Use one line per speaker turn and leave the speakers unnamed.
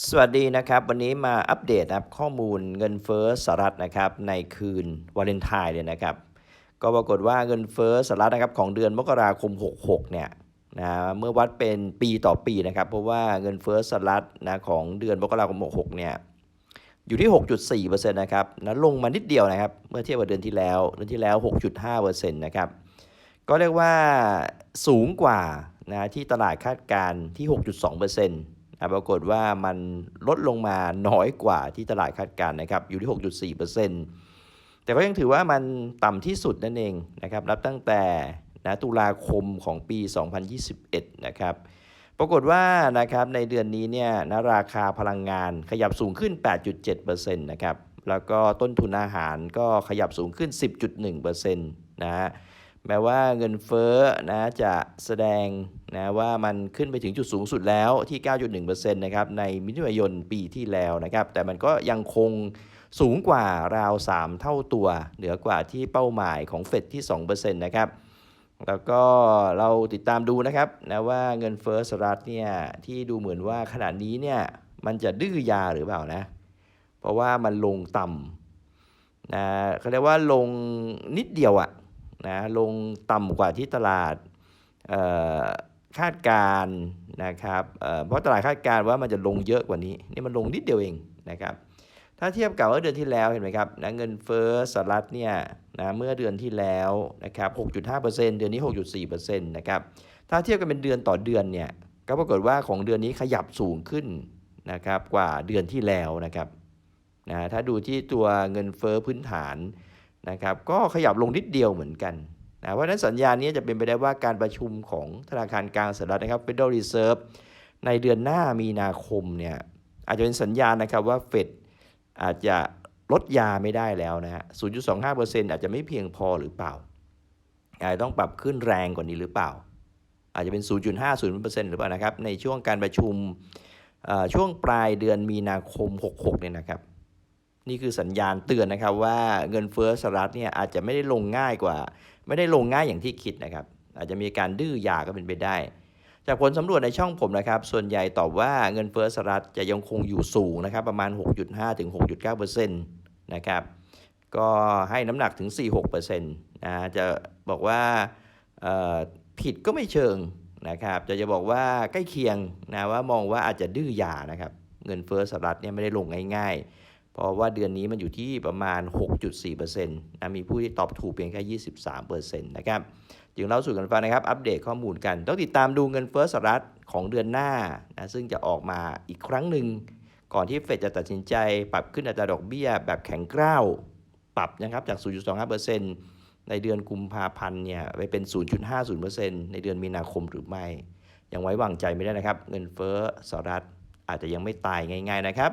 สวัสดีนะครับ วันนี้มาอัปเดตนะครับข้อมูลเงินเฟ้อสหรัฐนะครับในคืนวาเลนไทน์เลยนะครับ ก็ปรากฏว่าเงินเฟ้อสหรัฐนะครับของเดือนมกราคม 66 เนี่ยนะเมื่อวัดเป็นปีต่อปีนะครับ เพราะว่าเงินเฟ้อสหรัฐนะของเดือนมกราคม 66 เนี่ยอยู่ที่ 6.4%นะครับนะลงมานิดเดียวนะครับ เมื่อเทียบกับเดือนที่แล้วเดือนที่แล้ว 6.5%นะครับก็เรียกว่าสูงกว่านะที่ตลาดคาดการณ์ที่ 6.2%น ปรากฏว่ามันลดลงมาน้อยกว่าที่ตลาดคาดการณ์นะครับอยู่ที่ 6.4%แต่ก็ยังถือว่ามันต่ำที่สุดนั่นเองนะครับนับตั้งแต่นะตุลาคมของปี 2021 นะครับปรากฏว่านะครับในเดือนนี้เนี่ยนะราคาพลังงานขยับสูงขึ้น 8.7%นะครับแล้วก็ต้นทุนอาหารก็ขยับสูงขึ้น 10.1%นะฮะ แม้ว่าเงินเฟ้อนะจะแสดงนะว่ามันขึ้นไปถึงจุดสูงสุดแล้วที่ 9.1%นะครับในมิถุนายนปีที่แล้วนะครับ แต่มันก็ยังคงสูงกว่าราว 3 เท่าตัว เหนือกว่าที่เป้าหมายของเฟดที่ 2%นะครับ แล้วก็เราติดตามดูนะครับนะว่าเงินเฟ้อสหรัฐเนี่ยที่ดูเหมือนว่าขนาดนี้เนี่ยมันจะดื้อยาหรือเปล่านะ เพราะว่ามันลงต่ำนะเขาเรียกว่าลงนิดเดียวอะ นะลงต่ำกว่าที่ตลาดคาดการนะครับเเพราะตลาดคาดการว่ามันจะลงเยอะกว่านี้นี่มันลงนิดเดียวเองนะครับถ้าเทียบกับเมื่อเดือนที่แล้วเห็นไหมครับนะเงินเฟ้อสหรัฐเนี่ยนะเมื่อเดือนที่แล้วนะครับ 6.5%เดือนนี้ 6.4%นะครับถ้าเทียบกันเป็นเดือนต่อเดือนเนี่ยก็ปรากฏว่าของเดือนนี้ขยับสูงขึ้นนะครับกว่าเดือนที่แล้วนะครับนะถ้าดูที่ตัวเงินเฟ้อพื้นฐาน นะครับก็ขยับลงนิดเดียวเหมือนกันนะเพราะฉะนั้นสัญญาณนี้จะเป็นไปได้ว่าการประชุมของธนาคารกลางสหรัฐนะครับ Federal Reserve ในเดือนหน้ามีนาคมเนี่ยอาจจะเป็นสัญญาณนะครับว่าเฟดอาจจะลดยาไม่ได้แล้วนะฮะ 0.25%อาจจะไม่เพียงพอหรือเปล่า อาจจะต้องปรับขึ้นแรงกว่านี้หรือเปล่า อาจจะเป็น 0.50%หรือเปล่านะครับ ในช่วงการประชุมช่วงปลายเดือนมีนาคม 66 เนี่ยนะครับ นี่คือสัญญาณเตือนนะครับว่าเงินเฟ้อสหรัฐเนี่ยอาจจะไม่ได้ลงง่ายกว่า ไม่ได้ลงง่ายอย่างที่คิดนะครับ อาจจะมีการดื้อยาก็เป็นไปได้ จากผลสำรวจในช่องผมนะครับ ส่วนใหญ่ตอบว่าเงินเฟ้อสหรัฐจะยังคงอยู่สูงนะครับ ประมาณ 6.5 ถึง 6.9%นะครับ ก็ให้น้ำหนักถึง 4-6%นะจะบอกว่าผิดก็ไม่เชิงนะครับ จะจะบอกว่าใกล้เคียงนะว่ามองว่าอาจจะดื้อยานะครับ เงินเฟ้อสหรัฐเนี่ยไม่ได้ลงง่ายๆ เพราะว่าเดือนนี้มันอยู่ที่ประมาณ 6.4%นะมีผู้ที่ตอบถูกเพียงแค่ 23%นะครับจึงเล่าสู่กันฟังนะครับ อัปเดตข้อมูลกัน ต้องติดตามดูเงินเฟ้อสหรัฐของเดือนหน้านะซึ่งจะออกมาอีกครั้งหนึ่ง ก่อนที่เฟดจะตัดสินใจปรับขึ้นอัตราดอกเบี้ยแบบแข็งกร้าว ปรับนะครับจาก 0.25%ในเดือนกุมภาพันธ์เนี่ยไปเป็น 0.50%ในเดือนมีนาคมหรือไม่ ยังไว้วางใจไม่ได้นะครับ เงินเฟ้อสหรัฐอาจจะยังไม่ตายง่าย ๆนะครับ